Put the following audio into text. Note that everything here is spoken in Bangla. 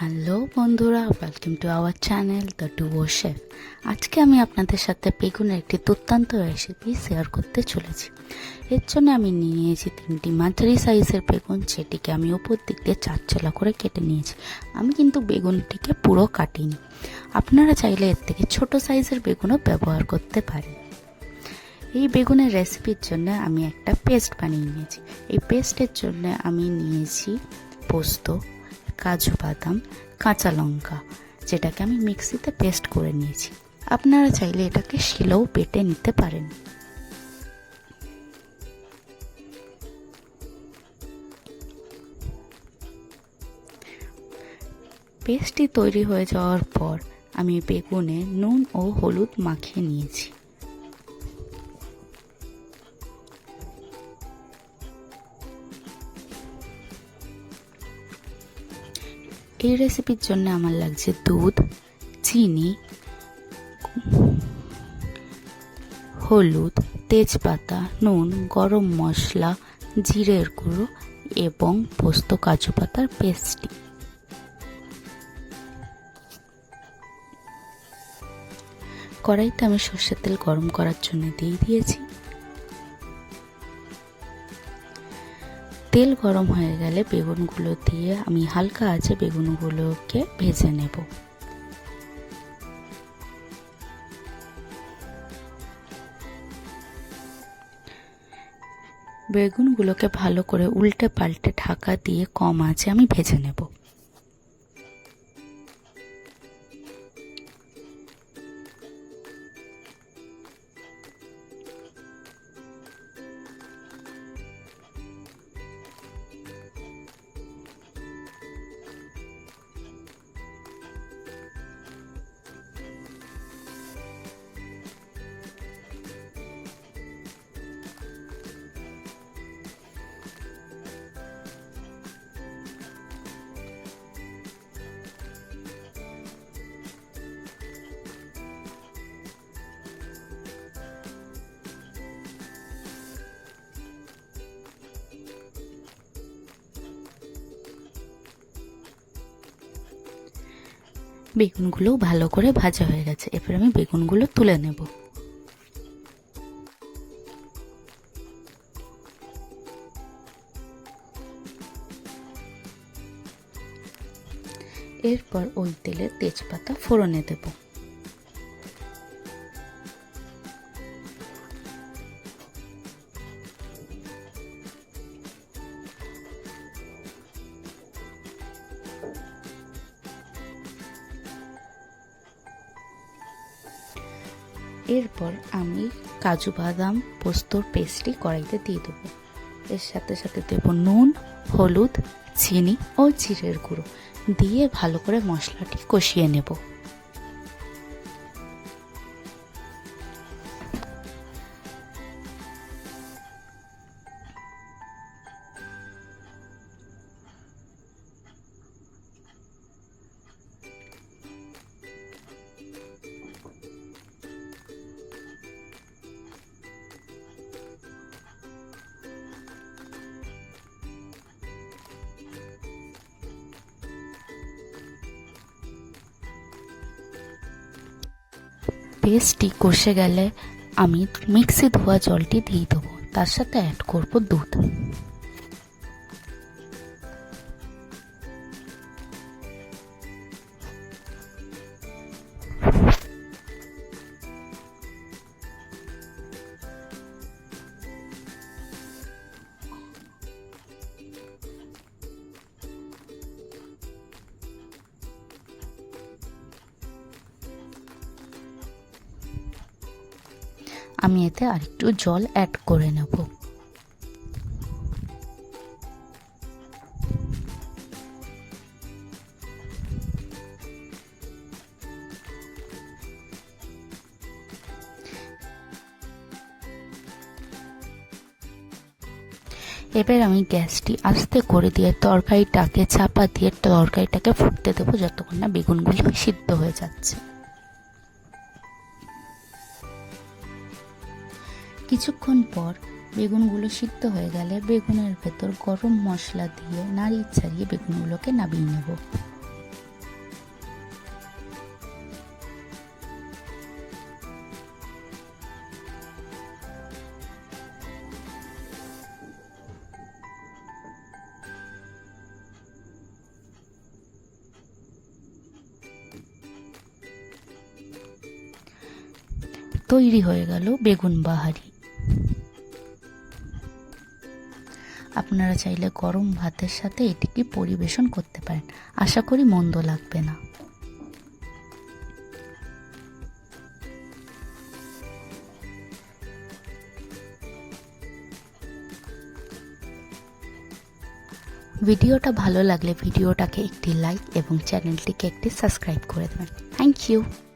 হ্যালো বন্ধুরা welcome to our channel the duo chef আজকে আমি আপনাদের সাথে বেগুনের একটি দুর্দান্ত রেসিপি শেয়ার করতে চলেছি। এর জন্য আমি নিয়েছি তিনটি মাঝারি সাইজের বেগুন সেটিকে আমি উপর দিক দিয়ে চারচলা করে কেটে নিয়েছি। আমি কিন্তু বেগুনটিকে পুরো কাটিনি। আপনারা চাইলে এর থেকে ছোট সাইজের বেগুনও ব্যবহার করতে পারেন। এই বেগুনের রেসিপির জন্য আমি একটা পেস্ট বানিয়ে নিয়েছি। এই পেস্টের জন্য আমি নিয়েছি পোস্ত কাজু বাদাম, কাঁচা লঙ্কা, যেটাকে আমি মিক্সিতে পেস্ট করে নিয়েছি। আপনারা চাইলে এটাকে শিলেও বেটে নিতে পারেন। পেস্টটি তৈরি হয়ে যাওয়ার পর আমি বেগুনে নুন ও হলুদ মাখিয়ে নিয়েছি। এই রেসিপির জন্য আমার লাগছে দুধ, চিনি, হলুদ, তেজপাতা, নুন, গরম মশলা, জিরের গুঁড়ো এবং পোস্ত কাজু পাতার পেস্টটি কড়াইতে আমি সর্ষের তেল গরম করার জন্য দিয়ে দিয়েছি। তেল গরম হয়ে গেলে বেগুনগুলো দিয়ে আমি হালকা আছে বেগুনগুলোকে ভেজে নেব। বেগুনগুলোকে ভালো করে উল্টে পাল্টে ঢাকা দিয়ে কম আছে আমি ভেজে নেব। বেগুনগুলো ভালো করে ভাজা হয়ে গেছে। এবার আমি বেগুনগুলো তুলে নেব। এরপর ওই তেলে তেজপাতা ফোড়নে দেব। এরপর আমি কাজু বাদাম, পোস্তর পেস্টটি কড়াইতে দিয়ে দেবো। এর সাথে সাথে দেব নুন, হলুদ, চিনি ও জিরের গুঁড়ো। দিয়ে ভালো করে মশলাটি কষিয়ে নেব। পেস্টটি কষে গেলে আমি মিক্সি ধোয়া জলটি দিয়ে দেবো। তার সাথে অ্যাড করব দুধ। আমি এতে আরেকটু জল অ্যাড করে নেব। এবার আমি গ্যাসটি আস্তে করে দিয়ে তরকারিটাকে চাপা দিয়ে তরকারিটাকে ফুটতে দেবো, যতক্ষণ না বেগুনগুলি সিদ্ধ হয়ে যাচ্ছে। কিছুক্ষণ পর বেগুনগুলো সিদ্ধ হয়ে গেলে বেগুনের ভেতর গরম মশলা দিয়ে নাড়িয়ে ছাড়িয়ে বেগুনগুলোকে নামিয়ে নেব। তৈরি হয়ে গেল বেগুন বাহারি। আপনারা চাইলে গরম ভাতের সাথে এটিকে পরিবেশন করতে পারেন। আশা করি মন্দ লাগবে না। ভিডিওটা ভালো লাগলে ভিডিওটাকে একটি লাইক এবং চ্যানেলটিকে একটি সাবস্ক্রাইব করে দেবেন। Thank you.